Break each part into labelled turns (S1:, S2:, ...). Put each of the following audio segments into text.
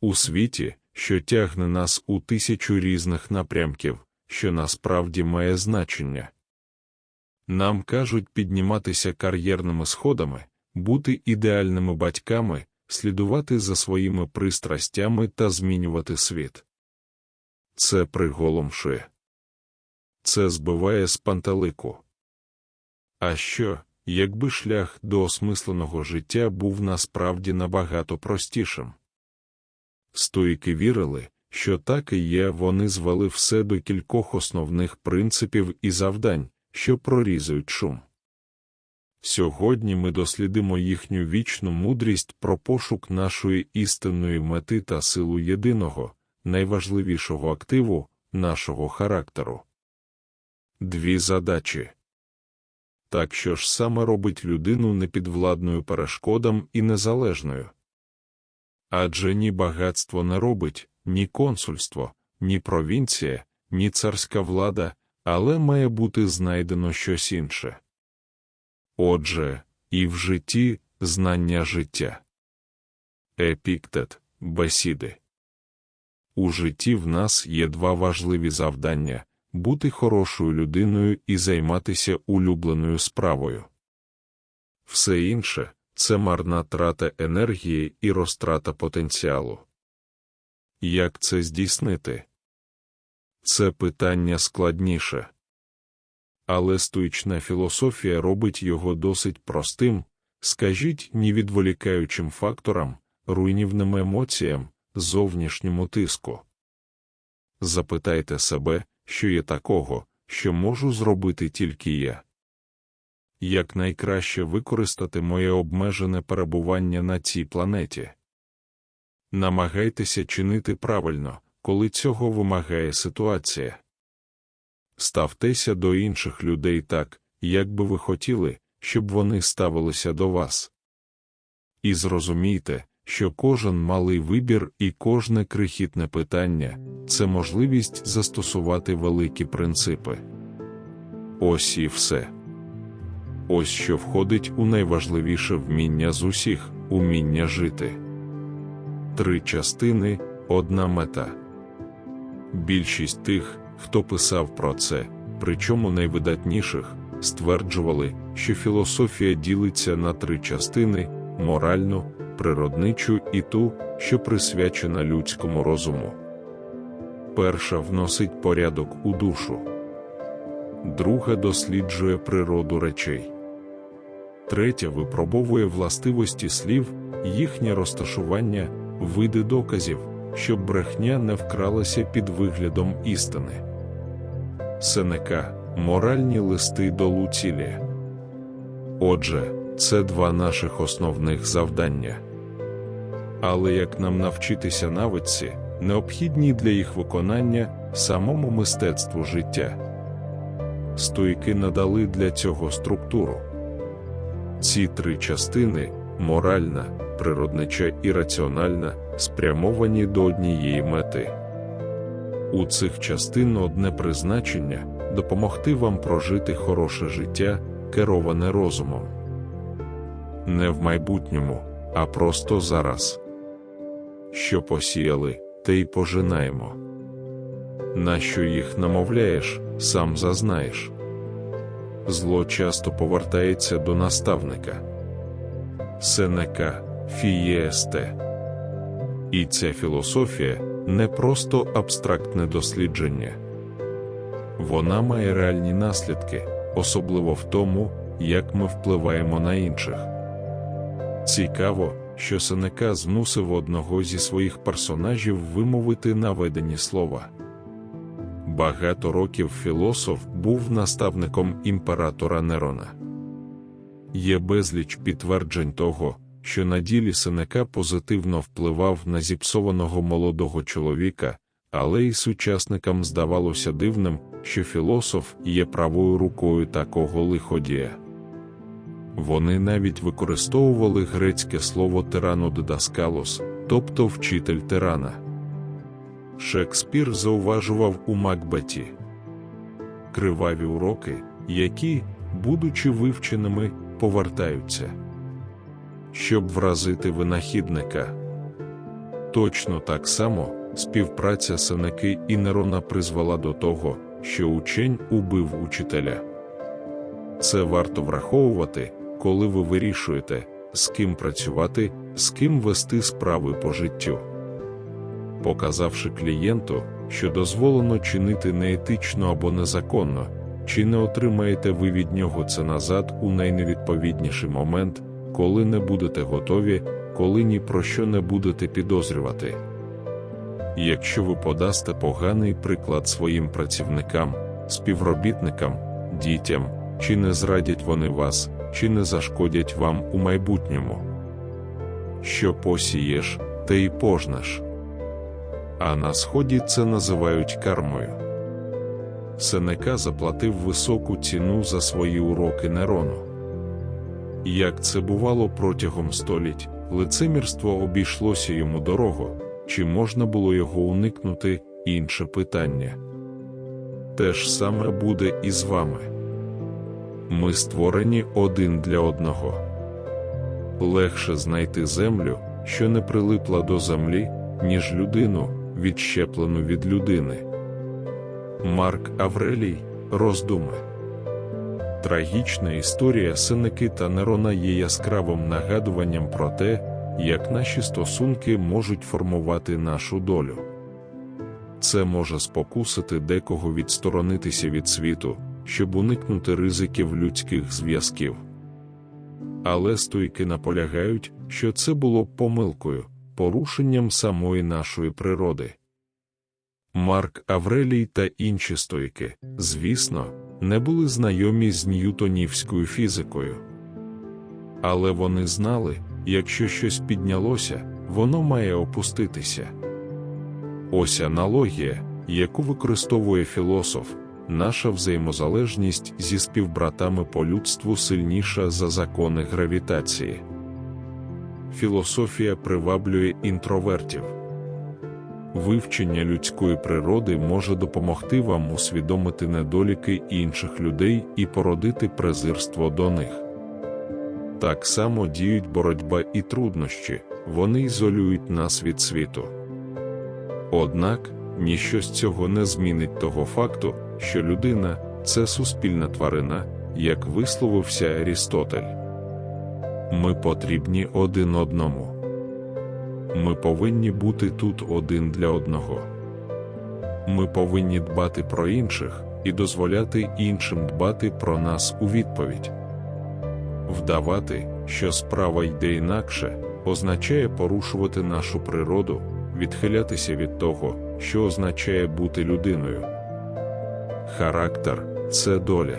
S1: У світі, що тягне нас у тисячу різних напрямків, що насправді має значення. Нам кажуть підніматися кар'єрними сходами, бути ідеальними батьками, слідувати за своїми пристрастями та змінювати світ. Це приголомшує. Це збиває з пантелику. А що, якби шлях до осмисленого життя був насправді набагато простішим? Стоїки вірили, що так і є, вони звели все до кількох основних принципів і завдань, що прорізують шум. Сьогодні ми дослідимо їхню вічну мудрість про пошук нашої істинної мети та силу єдиного, найважливішого активу нашого характеру. Дві задачі. Так що ж саме робить людину непідвладною перешкодам і незалежною? Адже ні багатство не робить, ні консульство, ні провінція, ні царська влада, але має бути знайдено щось інше. Отже, і в житті знання життя. Епіктет, бесіди. У житті в нас є два важливі завдання бути хорошою людиною і займатися улюбленою справою. Все інше це марна трата енергії і розтрата потенціалу. Як це здійснити? Це питання складніше. Але стоїчна філософія робить його досить простим, скажіть, ні відволікаючим факторам, руйнівним емоціям, зовнішньому тиску. Запитайте себе, що є такого, що можу зробити тільки я. Як найкраще використати моє обмежене перебування на цій планеті? Намагайтеся чинити правильно, коли цього вимагає ситуація. Ставтеся до інших людей так, як би ви хотіли, щоб вони ставилися до вас. І зрозумійте, що кожен малий вибір і кожне крихітне питання це можливість застосувати великі принципи. Ось і все. Ось що входить у найважливіше вміння з усіх уміння жити. Три частини одна мета. Більшість тих, хто писав про це, причому найвидатніших, стверджували, що філософія ділиться на три частини моральну, природничу і ту, що присвячена людському розуму. Перша вносить порядок у душу, друга досліджує природу речей, третя випробовує властивості слів, їхнє розташування, види доказів, щоб брехня не вкралася під виглядом істини. Сенека моральні листи до Луцілія. Отже, це два наших основних завдання. Але як нам навчитися навиці, необхідні для їх виконання самому мистецтву життя? Стойки надали для цього структуру. Ці три частини моральна, природнича і раціональна, спрямовані до однієї мети. У цих частин одне призначення допомогти вам прожити хороше життя, кероване розумом. Не в майбутньому, а просто зараз. Що посіяли, те й пожинаємо. Нащо їх намовляєш, сам зазнаєш. Зло часто повертається до наставника. Сенека фієсте. І ця філософія не просто абстрактне дослідження. Вона має реальні наслідки, особливо в тому, як ми впливаємо на інших. Цікаво, що Сенека змусив одного зі своїх персонажів вимовити наведені слова. Багато років філософ був наставником імператора Нерона. Є безліч підтверджень того, що на ділі Сенека позитивно впливав на зіпсованого молодого чоловіка, але й сучасникам здавалося дивним, що філософ є правою рукою такого лиходія. Вони навіть використовували грецьке слово тирану дидаскалос, тобто вчитель тирана. Шекспір зауважував у Макбеті криваві уроки, які, будучи вивченими, повертаються. Щоб вразити винахідника. Точно так само співпраця Сенеки і Нерона призвела до того, що учень убив учителя. Це варто враховувати, коли ви вирішуєте, з ким працювати, з ким вести справи по життю. Показавши клієнту, що дозволено чинити неетично або незаконно, чи не отримаєте ви від нього це назад у найневідповідніший момент, коли не будете готові, коли ні про що не будете підозрювати. Якщо ви подасте поганий приклад своїм працівникам, співробітникам, дітям, чи не зрадять вони вас, чи не зашкодять вам у майбутньому. Що посієш, те й пожнеш. А на сході це називають кармою. Сенека заплатив високу ціну за свої уроки Нерону. Як це бувало протягом століть, лицемірство обійшлося йому дорого, чи можна було його уникнути інше питання. Те ж саме буде і з вами. Ми створені один для одного. Легше знайти землю, що не прилипла до землі, ніж людину, відщеплену від людини. Марк Аврелій роздуми. Трагічна історія Сенеки та Нерона є яскравим нагадуванням про те, як наші стосунки можуть формувати нашу долю. Це може спокусити декого відсторонитися від світу, щоб уникнути ризиків людських зв'язків. Але стойки наполягають, що це було помилкою, порушенням самої нашої природи. Марк Аврелій та інші стойки, звісно, не були знайомі з ньютонівською фізикою. Але вони знали, якщо щось піднялося, воно має опуститися. Ось аналогія, яку використовує філософ, наша взаємозалежність зі співбратами по людству сильніша за закони гравітації. Філософія приваблює інтровертів. Вивчення людської природи може допомогти вам усвідомити недоліки інших людей і породити презирство до них. Так само діють боротьба і труднощі, вони ізолюють нас від світу. Однак ніщо з цього не змінить того факту, що людина це суспільна тварина, як висловився Арістотель. Ми потрібні один одному. Ми повинні бути тут один для одного. Ми повинні дбати про інших і дозволяти іншим дбати про нас у відповідь. Вдавати, що справа йде інакше, означає порушувати нашу природу, відхилятися від того, що означає бути людиною. Характер це доля.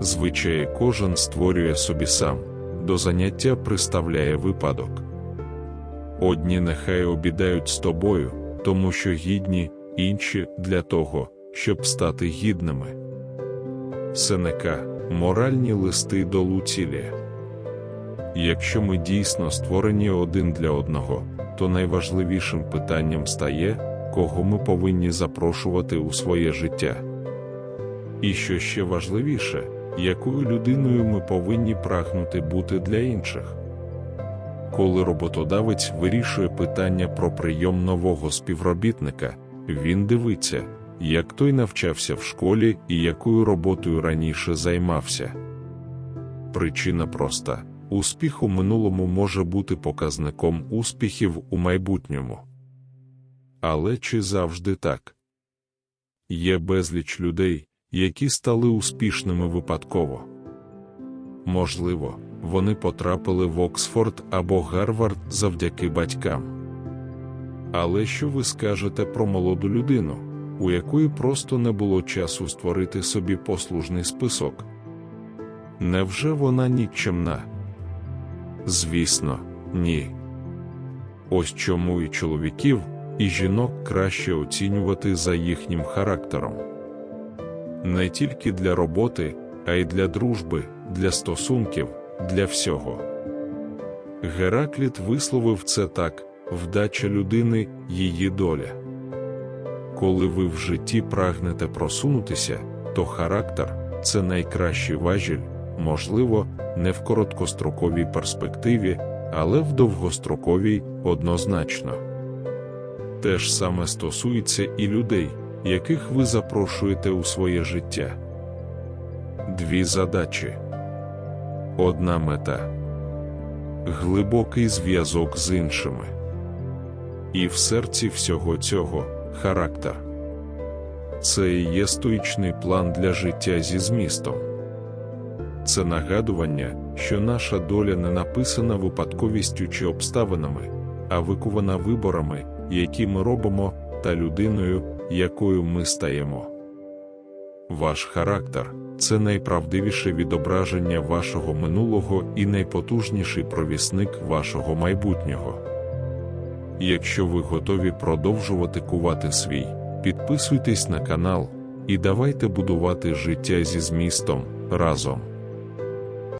S1: Звичай кожен створює собі сам, до заняття приставляє випадок. Одні нехай обідають з тобою, тому що гідні, інші для того, щоб стати гідними. Сенека Моральні листи до Луцілія. Якщо ми дійсно створені один для одного, то найважливішим питанням стає, кого ми повинні запрошувати у своє життя. І що ще важливіше, якою людиною ми повинні прагнути бути для інших. Коли роботодавець вирішує питання про прийом нового співробітника, він дивиться, як той навчався в школі і якою роботою раніше займався. Причина проста успіх у минулому може бути показником успіхів у майбутньому. Але чи завжди так? Є безліч людей, які стали успішними випадково. Можливо, вони потрапили в Оксфорд або Гарвард завдяки батькам. Але що ви скажете про молоду людину, у якої просто не було часу створити собі послужний список? Невже вона нікчемна? Звісно, ні. Ось чому і чоловіків, і жінок краще оцінювати за їхнім характером. Не тільки для роботи, а й для дружби, для стосунків, для всього. Геракліт висловив це так вдача людини, її доля. Коли ви в житті прагнете просунутися, то характер це найкращий важіль, можливо, не в короткостроковій перспективі, але в довгостроковій однозначно. Те ж саме стосується і людей, яких ви запрошуєте у своє життя. Дві задачі. Одна мета глибокий зв'язок з іншими. І в серці всього цього характер. Це і є стоїчний план для життя зі змістом. Це нагадування, що наша доля не написана випадковістю чи обставинами, а викувана виборами, які ми робимо, та людиною, якою ми стаємо. Ваш характер це найправдивіше відображення вашого минулого і найпотужніший провісник вашого майбутнього. Якщо ви готові продовжувати кувати свій, підписуйтесь на канал і давайте будувати життя зі змістом разом.